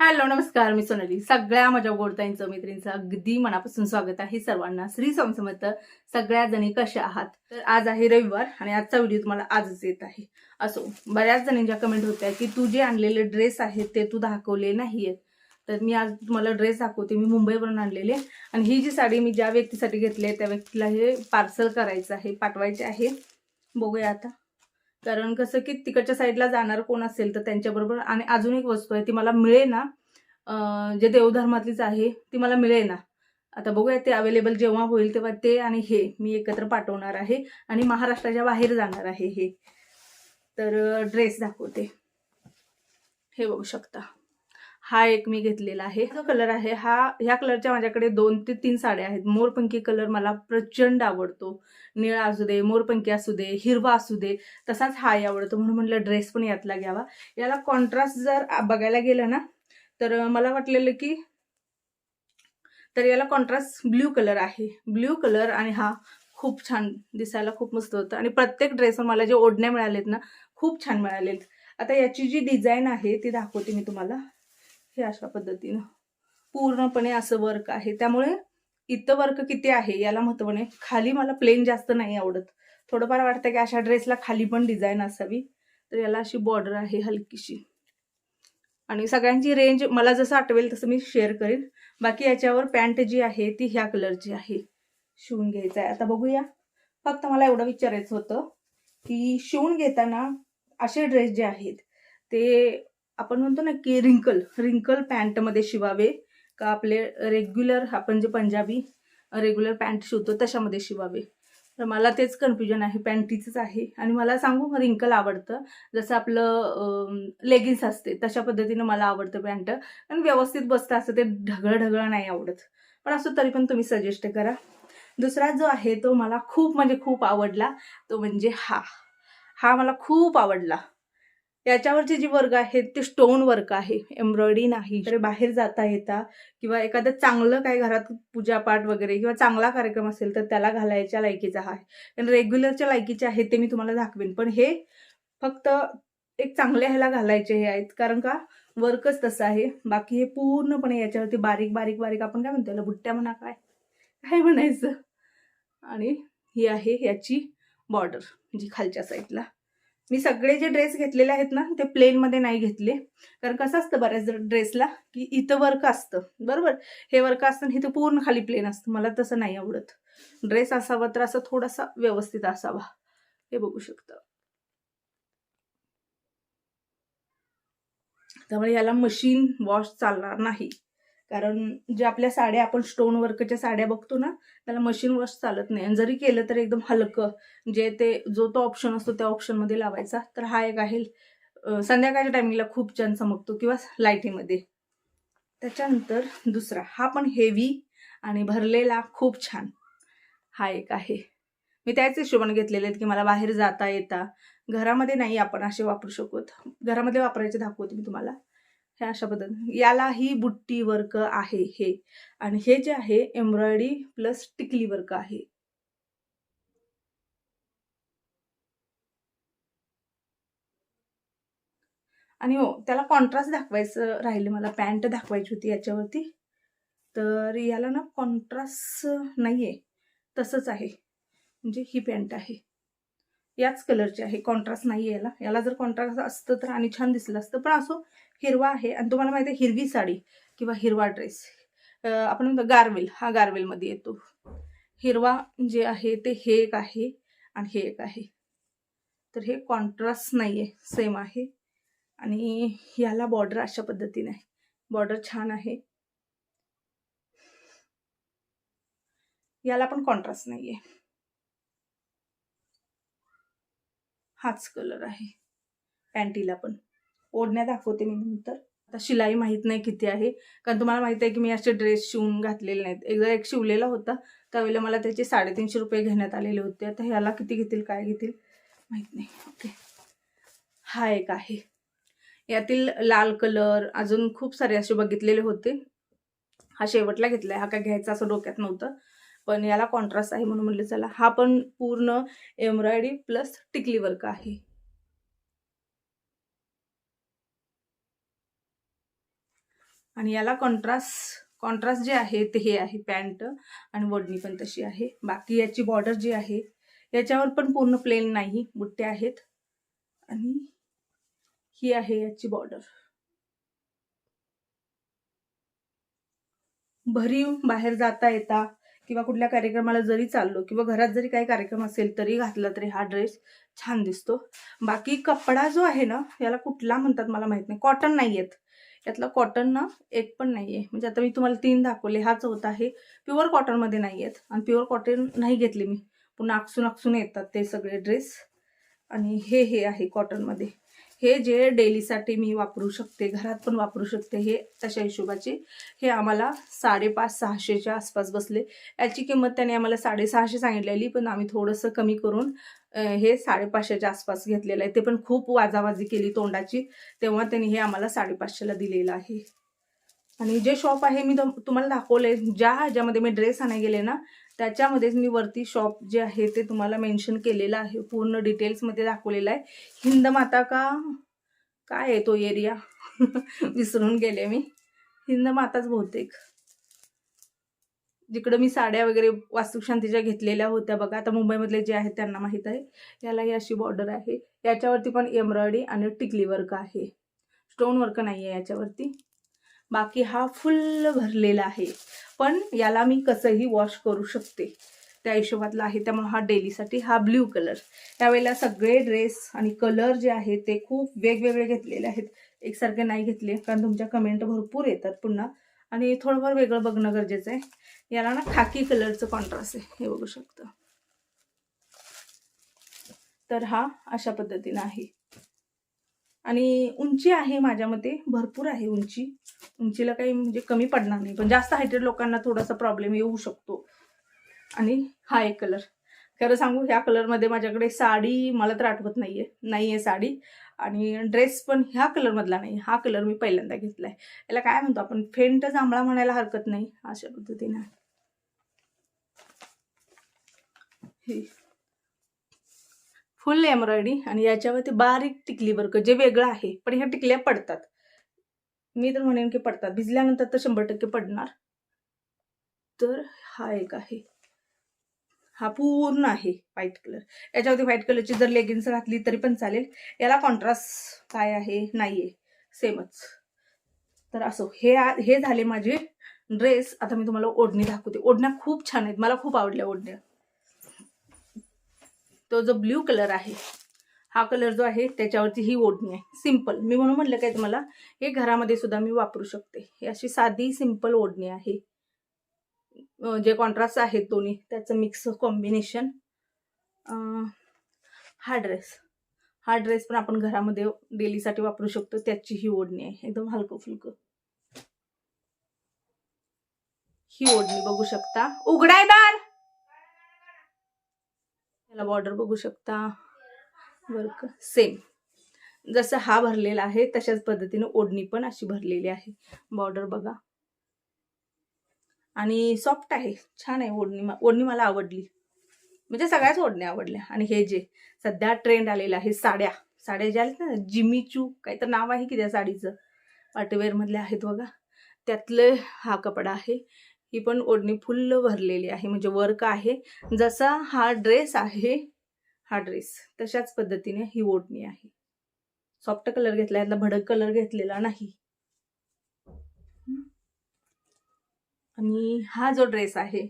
Hello नमस्कार मी सोनाली. सगळ्या माझ्या गोडताईंचं मैत्रिणींचं अगदी मनापासून स्वागत आहे सर्वांना. श्री स्वामी समर्थ सगळ्या जणी कशा आहात? तर आज आहे रविवार आणि आजचा व्हिडिओ तुम्हाला आजच येत आहे. असो बऱ्याच जणींच्या कमेंट होत्या की तू जे आणलेले ड्रेस आहेत ते तू दाखवले नाहीयेत. तर मी आज तुम्हाला ड्रेस दाखवते. मी मुंबईवरून आणलेले. आणि ही जी साडी मी ज्या व्यक्तीसाठी घेतली आहे त्या व्यक्तीला हे पार्सल करायचं आहे पाठवायचे आहे. बघूया आता. कारण कसं की तिकडच्या साईडला जाणार कोण असेल तर त्यांच्याबरोबर आणि अजून एक वस्तू आहे ती मला मिळे ना जे देवधर्मातलीच आहे ती मला मिळे ना आता बघूया ते अवेलेबल जेव्हा होईल तेव्हा ते आणि हे मी एकत्र पाठवणार आहे आणि महाराष्ट्राच्या बाहेर जाणार आहे हे. तर ड्रेस दाखवते. हे बघू शकता. हा एक मी घेतलेला आहे. जो कलर आहे हा ह्या कलरच्या माझ्याकडे दोन ते तीन साड्या आहेत. मोरपंखी कलर मला प्रचंड आवडतो. निळा असू दे मोरपंखी असू दे हिरवा असू दे तसाच हाही आवडतो. म्हणून म्हटलं ड्रेस पण यातला घ्यावा. याला कॉन्ट्रास्ट जर बघायला गेलं ना तर मला वाटलेलं की तर याला कॉन्ट्रास्ट ब्ल्यू कलर आहे. ब्ल्यू कलर आणि हा खूप छान दिसायला खूप मस्त होतं. आणि प्रत्येक ड्रेसवर मला जे ओढण्या मिळालेत ना खूप छान मिळालेत. आता याची जी डिझाईन आहे ती दाखवते मी तुम्हाला. हे अशा पद्धतीनं पूर्णपणे असं वर्क आहे. त्यामुळे इथं वर्क किती आहे याला महत्त्व नाही. खाली मला प्लेन जास्त नाही आवडत. थोडंफार वाटतं की अशा ड्रेसला खाली पण डिझाईन असावी. तर याला अशी बॉर्डर आहे हलकीशी. आणि सगळ्यांची रेंज मला जसं आठवेल तसं मी शेअर करेन. बाकी याच्यावर पॅन्ट जी आहे ती ह्या कलरची आहे. शिवून घ्यायचं आहे. आता बघूया. फक्त मला एवढं विचारायचं होतं की शिवून घेताना असे ड्रेस जे आहेत ते आपण म्हणतो ना की रिंकल रिंकल पॅन्टमध्ये शिवावे. का आपले रेग्युलर आपण जे पंजाबी रेग्युलर पॅन्ट शिवतो तशामध्ये शिवावे. तर मला तेच कन्फ्युजन आहे. पॅन्टीचंच आहे. आणि मला सांगू रिंकल आवडतं. जसं आपलं लेगिन्स असते तशा पद्धतीनं मला आवडतं पॅन्ट आणि व्यवस्थित बसतं असं ते ढगळ ढगळ नाही आवडत. पण असं तरी पण तुम्ही सजेस्ट करा. दुसरा जो आहे तो मला खूप म्हणजे खूप आवडला तो म्हणजे हा. हा मला खूप आवडला. याच्यावरचे जी वर्ग आहेत ते स्टोन वर्क आहे. एम्ब्रॉयडरी नाही. तर बाहेर जाता येता किंवा एखादं चांगलं काय घरात पूजापाठ वगैरे किंवा चांगला कार्यक्रम असेल तर त्याला घालायच्या लायकीचा हा आहे. कारण रेग्युलरच्या लायकीचे आहेत ते मी तुम्हाला दाखवेन. पण हे फक्त एक चांगल्या ह्याला घालायचे हे आहेत. कारण का? वर्कच तसं आहे. बाकी हे पूर्णपणे याच्यावरती बारीक बारीक बारीक आपण काय म्हणतो याला? बुट्ट्या म्हणा काय? काय म्हणायचं? आणि ही आहे याची बॉर्डर जी खालच्या साईडला मी सगळे जे ड्रेस घेतलेले आहेत ना ते प्लेनमध्ये नाही घेतले. कारण कसं असतं बऱ्याच ड्रेसला की इथं वर्क असतं. बरोबर? हे वर्क असतं आणि इथं पूर्ण खाली प्लेन असतं. मला तसं नाही आवडत. ड्रेस असावा तर असं थोडासा व्यवस्थित असावा. हे बघू शकता. त्यामुळे याला मशीन वॉश चालणार नाही. कारण जे आपल्या साड्या आपण स्टोन वर्कच्या साड्या बघतो ना त्याला मशीन वॉश चालत नाही. आणि जरी केलं तर एकदम हलकं जे ते जो तो ऑप्शन असतो त्या ऑप्शनमध्ये लावायचा. तर हा एक आहे संध्याकाळच्या टायमिंगला खूप छान चमकतो किंवा लाईटीमध्ये त्याच्यानंतर दुसरा हा पण हेवी आणि भरलेला खूप छान. हा एक आहे. मी त्याच हिशोबाने घेतलेले आहेत की मला बाहेर जाता येता. घरामध्ये नाही आपण असे वापरू शकत. घरामध्ये वापरायचे दाखवते मी तुम्हाला. हे अशा पद्धतीने याला ही बुट्टी वर्क आहे हे. आणि हे जे आहे एम्ब्रॉयडरी प्लस टिकली वर्क आहे. आणि हो त्याला कॉन्ट्रास्ट दाखवायचं राहिले. मला पॅन्ट दाखवायची होती याच्यावरती. तर याला ना कॉन्ट्रास्ट नाही आहे तसंच आहे. म्हणजे ही पॅन्ट आहे. याच कलरची आहे कॉन्ट्रास्ट नाही याला. याला जर कॉन्ट्रास्ट असतं तर आणि छान दिसलं असतं. पण असो हिरवा आहे आणि तुम्हाला माहिती आहे हिरवी साडी किंवा हिरवा ड्रेस आपण म्हणतो गारवेल. हा गारवेलमध्ये येतो. हिरवा जे आहे ते हे एक आहे आणि हे एक आहे. तर हे कॉन्ट्रास्ट नाही आहे सेम आहे. आणि याला बॉर्डर अशा पद्धतीने आहे. बॉर्डर छान आहे. याला पण कॉन्ट्रास्ट नाही आहे हाच कलर आहे. पॅन्टीला पण. ओढण्या दाखवते मी नंतर. आता शिलाई माहीत नाही किती आहे. कारण तुम्हाला माहिती आहे की मी असे ड्रेस शिवून घातलेले नाहीत. एकदा एक शिवलेला होता. त्यावेळेला मला त्याचे साडेतीनशे रुपये घेण्यात आलेले होते. आता ह्याला किती घेतील काय घेतील? माहीत नाही. ओके हा एक आहे. यातील लाल कलर अजून खूप सारे असे बघितलेले होते. हा शेवटला घेतला हा काय घ्यायचा असं डोक्यात नव्हतं. पण याला कॉन्ट्रास्ट आहे म्हणून म्हटलं चला हा पण पूर्ण एम्ब्रॉयडरी प्लस टिकली वर्क आहे. आणि याला कॉन्ट्रास्ट कॉन्ट्रास्ट जे आहे ते हे आहे पॅन्ट आणि वडणी पण तशी आहे. बाकी याची बॉर्डर जी आहे याच्यावर पण पूर्ण प्लेन नाही बुट्टे आहेत. आणि ही आहे याची बॉर्डर भरीव बाहेर जाता येता किंवा कुठल्या कार्यक्रमाला जरी चाललो किंवा घरात जरी काही कार्यक्रम असेल तरी घातला तरी हा ड्रेस छान दिसतो. बाकी कपडा जो आहे ना याला कुठला म्हणतात मला माहीत नाही. कॉटन नाही आहेत यातला कॉटन ना एक पण नाही आहे म्हणजे आता मी तुम्हाला तीन दाखवले. हाच होत आहे. प्युअर कॉटनमध्ये नाही आहेत आणि प्युअर कॉटन नाही घेतले मी. पुन्हा आकसून आकसून येतात ते सगळे ड्रेस आणि हे हे आहे कॉटनमध्ये हे जे डेलीसाठी मी वापरू शकते घरात पण वापरू शकते हे तशा हिशोबाचे हे आम्हाला साडेपाच सहाशेच्या आसपास बसले. याची किंमत त्याने आम्हाला साडेसहाशे सांगितलेली पण आम्ही थोडंसं कमी करून हे साडेपाचशेच्या आसपास घेतलेलं आहे. ते पण खूप वाजावाजी केली तोंडाची तेव्हा त्यांनी हे आम्हाला साडेपाचशेला दिलेलं आहे. आणि जे शॉप आहे मी तुम- तुम्हाला दाखवले ज्या ह्याच्यामध्ये मी ड्रेस आणायला गेले ना त्याच्यामध्येच मी वरती शॉप जे आहे ते तुम्हाला मेन्शन केलेलं आहे. पूर्ण डिटेल्समध्ये दाखवलेलं आहे. हिंद माता का? काय आहे तो एरिया विसरून गेले मी. हिंद माताच बहुतेक. जिकडं मी साड्या वगैरे वास्तुशांतीच्या घेतलेल्या होत्या बघा. आता मुंबईमधले जे आहेत त्यांना माहीत आहे. याला ही अशी बॉर्डर आहे. याच्यावरती पण एम्ब्रॉयडरी आणि टिकली वर्क आहे. स्टोन वर्क नाही आहे याच्यावरती. बाकी हा फुल भरलेला आहे. पण याला मी कसंही वॉश करू शकते. त्या हिशोबातला आहे त्यामुळे हा डेलीसाठी हा ब्ल्यू कलर त्यावेळेला सगळे ड्रेस आणि कलर जे आहेत ते खूप वेगवेगळे घेतलेले आहेत. एकसारखे नाही घेतले कारण तुमच्या कमेंट भरपूर येतात पुन्हा. आणि थोडंफार वेगळं बघणं गरजेचं आहे. याला ना खाकी कलरचं कॉन्ट्रास्ट आहे. हे बघू शकतं. तर हा अशा पद्धतीनं आहे. आणि उंची आहे माझ्या मते भरपूर आहे उंची. उंचीला काही म्हणजे कमी पडणार नाही पण जास्त हायटेड लोकांना थोडासा प्रॉब्लेम येऊ शकतो. आणि हा एक कलर खरं सांगू ह्या कलरमध्ये माझ्याकडे साडी मला तर आठवत नाही आहे नाही आहे साडी. आणि ड्रेस पण ह्या कलरमधला नाही. हा कलर मी पहिल्यांदा घेतला आहे याला काय म्हणतो आपण? फेंट जांभळा म्हणायला हरकत नाही. अशा पद्धतीने. हे. फुल एम्ब्रॉयडरी आणि याच्यावरती बारीक टिकली वर्क जे वेगळं आहे पण ह्या टिकल्या पडतात. मी तर म्हणेन की पडतात. भिजल्यानंतर तर शंभर टक्के पडणार. तर हा एक आहे. हा पूर्ण आहे व्हाईट कलर याच्यावरती व्हाईट कलरची जर लेगिन्स घातली तरी पण चालेल. याला कॉन्ट्रास्ट काय आहे? नाही आहे सेमच तर असो. हे आ- हे झाले माझे ड्रेस आता मी तुम्हाला ओढणी दाखवते. ओढण्या खूप छान आहेत. मला खूप आवडल्या ओढण्या. तो जो ब्ल्यू कलर आहे हा कलर जो आहे त्याच्यावरती ही ओढणी आहे. सिंपल मी म्हणून म्हणलं काय तुम्हाला हे घरामध्ये सुद्धा मी वापरू शकते. ही अशी साधी सिंपल ओढणी आहे. जे कॉन्ट्रास्ट आहेत दोन्ही त्याचं मिक्स कॉम्बिनेशन हा ड्रेस हा ड्रेस पण आपण घरामध्ये डेलीसाठी वापरू शकतो. त्याची ही ओढणी आहे. एकदम हलकं फुलकं ही ओढणी बघू शकता. उघडायदार! याला बॉर्डर बघू शकता. वर्क सेम जसं हा भरलेला आहे तशाच पद्धतीने ओढणी पण अशी भरलेली आहे. बॉर्डर बघा. आणि सॉफ्ट आहे. छान आहे ओढणी. ओढणी मला आवडली. म्हणजे सगळ्याच ओढण्या आवडल्या. आणि हे जे सध्या ट्रेंड आलेलं आहे साड्या. साड्या ज्या आहेत ना जिमी चू काही तर नाव आहे की त्या साडीचं. पार्टीवेअरमधले आहेत बघा. त्यातलं हा कपडा आहे. ही पण ओढणी फुल्ल भरलेली आहे. म्हणजे वर्क आहे. जसा हा ड्रेस आहे हा ड्रेस तशाच पद्धतीने ही ओढणी आहे. सॉफ्ट कलर घेतला यातला भडक कलर घेतलेला नाही. आणि हा जो ड्रेस आहे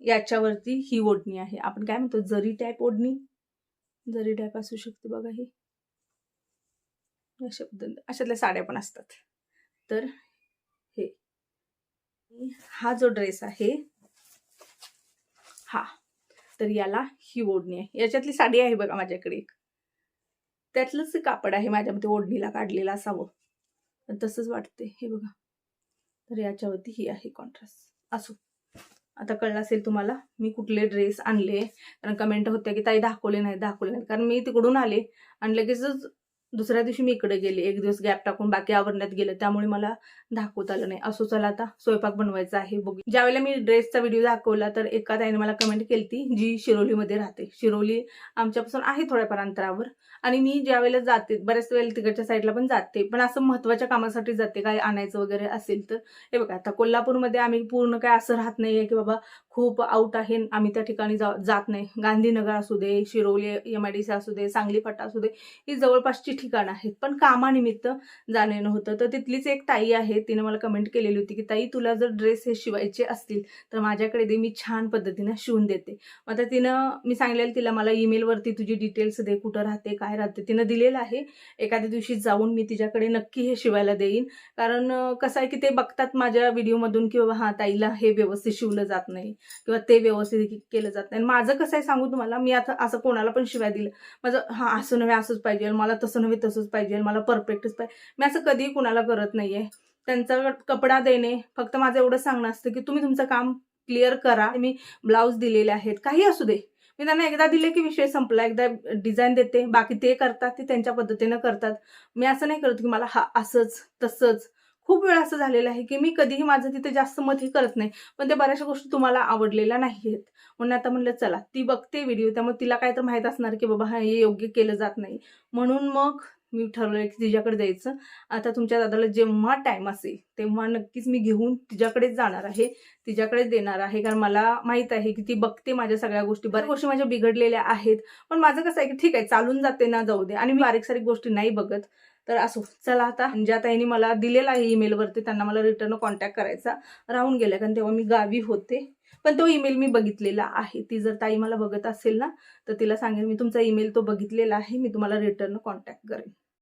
याच्यावरती ही ओढणी आहे. आपण काय म्हणतो जरी टाईप ओढणी? जरी टाईप असू शकते बघा ही. अशा पद्धती अशातल्या साड्या पण असतात. तर हा जो ड्रेस आहे हा. तर याला ही ओढणी आहे. याच्यातली साडी आहे बघा माझ्याकडे एक. त्यातलंच कापड आहे माझ्यामध्ये ओढणीला काढलेलं असावं. पण तसंच वाटते हे बघा. तर याच्यावरती ही आहे कॉन्ट्रास्ट असो. आता कळलं असेल तुम्हाला मी कुठले ड्रेस आणले? कारण कमेंट होत्या की ताई दाखवले नाही दाखवले नाही कारण मी तिकडून आले आणि लगेचच दुसऱ्या दिवशी मी इकडे गेले. एक दिवस गॅप टाकून बाकी आवरण्यात गेलं. त्यामुळे मला दाखवता आलं नाही. असो चला आता स्वयंपाक बनवायचा आहे. बघू. ज्यावेळेला मी ड्रेसचा व्हिडिओ दाखवला तर एका ताईने मला कमेंट केली जी शिरोलीमध्ये राहते. शिरोली आमच्यापासून आहे थोड्याफार अंतरावर. आणि मी ज्या वेळेला जाते बऱ्याच वेळेला तिकडच्या साईडला पण जाते. पण असं महत्त्वाच्या कामासाठी जाते. काय आणायचं वगैरे असेल तर. हे बघा आता कोल्हापूरमध्ये आम्ही पूर्ण काय असं राहत नाही आहे की बाबा खूप आउट आहे. आम्ही त्या ठिकाणी जा जात नाही. गांधीनगर असू दे Shiroli M I D C असू दे सांगली फाटा असू दे. ही जवळपासची ठिकाणं आहेत. पण कामानिमित्त जाणं येणं होतं तर तिथलीच एक ताई आहे तिने मला कमेंट केलेली होती की ताई तुला जर ड्रेस हे शिवायचे असतील तर माझ्याकडे दे मी छान पद्धतीनं शिवून देते. मग आता तिनं मी सांगलेलं तिला मला ईमेलवरती तुझी डिटेल्स दे कुठं राहते काय राहते. तिनं दिलेलं आहे एखाद्या दिवशी जाऊन मी तिच्याकडे नक्की हे शिवायला देईन. कारण कसं आहे की ते बघतात माझ्या व्हिडिओमधून की बाबा हा ताईला हे व्यवस्थित शिवलं जात नाही. किंवा ते व्यवस्थित केलं जात नाही. आणि माझं कसं आहे सांगू तुम्हाला मी आता असं कोणाला पण शिवाय दिलं. माझं हां असं नव्हे असंच पाहिजे. मला तसं नव्हे तसंच पाहिजे मला परफेक्टच पाहिजे. मी असं कधीही कुणाला करत नाही आहे त्यांचा कपडा देणे फक्त माझं एवढं सांगणं असतं की तुम्ही तुमचं काम क्लिअर करा. मी ब्लाऊज दिलेले आहेत. काही असू दे. मी त्यांना एकदा दिले की विषय संपला. एकदा डिझाईन देते. बाकी ते करतात ते त्यांच्या पद्धतीनं करतात. मी असं नाही करत की मला हा असंच तसंच खूप वेळा असं झालेलं आहे की मी कधीही माझं तिथे जास्त मत हे करत नाही पण त्या बऱ्याचशा गोष्टी तुम्हाला आवडलेल्या नाही आहेत म्हणून आता म्हणलं चला ती बघते व्हिडिओ त्यामुळे तिला काय तर माहीत असणार की बाबा हा हे योग्य केलं जात नाही. म्हणून मग मी ठरवलं की तिच्याकडे द्यायचं आता तुमच्या दादाला जेव्हा टाईम असेल तेव्हा नक्कीच मी घेऊन तिच्याकडेच जाणार आहे तिच्याकडेच देणार आहे. कारण मला माहीत आहे की ती बघते माझ्या सगळ्या गोष्टी. बऱ्याच गोष्टी माझ्या बिघडलेल्या आहेत. पण माझं कसं आहे की ठीक आहे चालून जाते ना जाऊ दे. आणि मी बारीक सारीक गोष्टी नाही बघत. तर असो चला आता ज्या ताईने मला दिलेला आहे ईमेलवरती त्यांना मला रिटर्न कॉन्टॅक्ट करायचा. राहून गेला कारण तेव्हा मी गावी होते. पण तो ईमेल मी बघितलेला आहे. ती जर ताई मला बघत असेल ना तर तिला सांगेल मी तुमचा ईमेल तो बघितलेला आहे. मी तुम्हाला रिटर्न कॉन्टॅक्ट करेन.